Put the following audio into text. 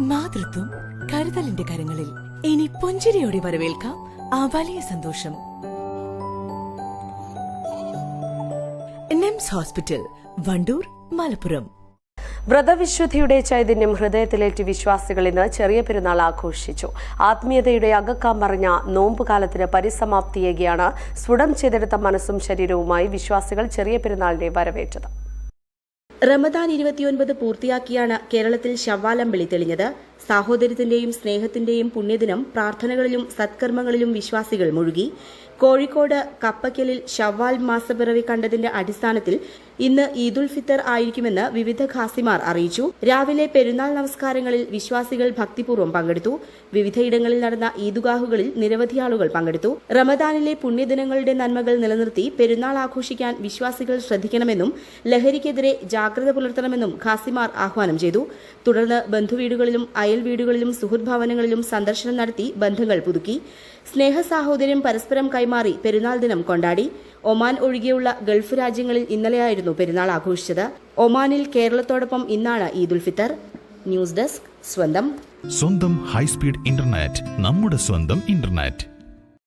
മാതൃത്വം കരുതലിന്റെ കരങ്ങളിൽ. ഇനി പുഞ്ചിരിയോടെ വരവേൽക്കാം ആ വലിയ സന്തോഷം. NIMS hospital Wandoor Malappuram. വ്രതവിശുദ്ധിയുടെ ചൈതന്യം ഹൃദയത്തിലേറ്റ് വിശ്വാസികൾ ഇന്ന് ചെറിയ പെരുന്നാൾ ആഘോഷിച്ചു. ആത്മീയതയുടെ അകക്കാം മറിഞ്ഞ നോമ്പുകാലത്തിന് പരിസമാപ്തിയേകിയാണ് സ്ഫുടം ചെയ്തെടുത്ത മനസ്സും ശരീരവുമായി വിശ്വാസികൾ ചെറിയ പെരുന്നാളിനെ വരവേറ്റത്. റമദാൻ ഇരുപത്തിയൊൻപത് പൂർത്തിയാക്കിയാണ് കേരളത്തിൽ ശവ്വാലമ്പിളി തെളിഞ്ഞത്. സാഹോദര്യത്തിന്റെയും സ്നേഹത്തിന്റെയും പുണ്യദിനം പ്രാർത്ഥനകളിലും സത്കർമ്മങ്ങളിലും വിശ്വാസികൾ മുഴുകി. കോഴിക്കോട് കപ്പക്കലിൽ ഷവ്വാൽ മാസപ്പിറവി കണ്ടതിന്റെ അടിസ്ഥാനത്തിൽ ഇന്ന് ഈദുൽ ഫിത്തർ ആയിരിക്കുമെന്ന് വിവിധ ഖാസിമാർ അറിയിച്ചു. രാവിലെ പെരുന്നാൾ നമസ്കാരങ്ങളിൽ വിശ്വാസികൾ ഭക്തിപൂർവം പങ്കെടുത്തു. വിവിധയിടങ്ങളിൽ നടന്ന ഈദുഗാഹുകളിൽ നിരവധി ആളുകൾ പങ്കെടുത്തു. റമദാനിലെ പുണ്യദിനങ്ങളുടെ നന്മകൾ നിലനിർത്തി പെരുന്നാൾ ആഘോഷിക്കാൻ വിശ്വാസികൾ ശ്രദ്ധിക്കണമെന്നും ലഹരിക്കെതിരെ ജാഗ്രത പുലർത്തണമെന്നും ഖാസിമാർ ആഹ്വാനം ചെയ്തു. തുടർന്ന് ബന്ധുവീടുകളിലും അയൽ വീടുകളിലും സുഹൃത് ഭവനങ്ങളിലും സന്ദർശനം നടത്തി ബന്ധങ്ങൾ പുതുക്കി. സ്നേഹ സാഹോദര്യം പരസ്പരം കൈമാറി പെരുന്നാൾ ദിനം കൊണ്ടാടി. ഒമാൻ ഒഴികെയുള്ള ഗൾഫ് രാജ്യങ്ങളിൽ ഇന്നലെയായിരുന്നു പെരുന്നാൾ ആഘോഷിച്ചത്. ഒമാനിൽ കേരളത്തോടൊപ്പം ഇന്നാണ് ഈദുൽ ഫിത്തർ. ന്യൂസ് ഡെസ്ക് സ്വന്തം. സ്വന്തം ഹൈസ്പീഡ് ഇന്റർനെറ്റ് നമ്മുടെ സ്വന്തം ഇന്റർനെറ്റ്.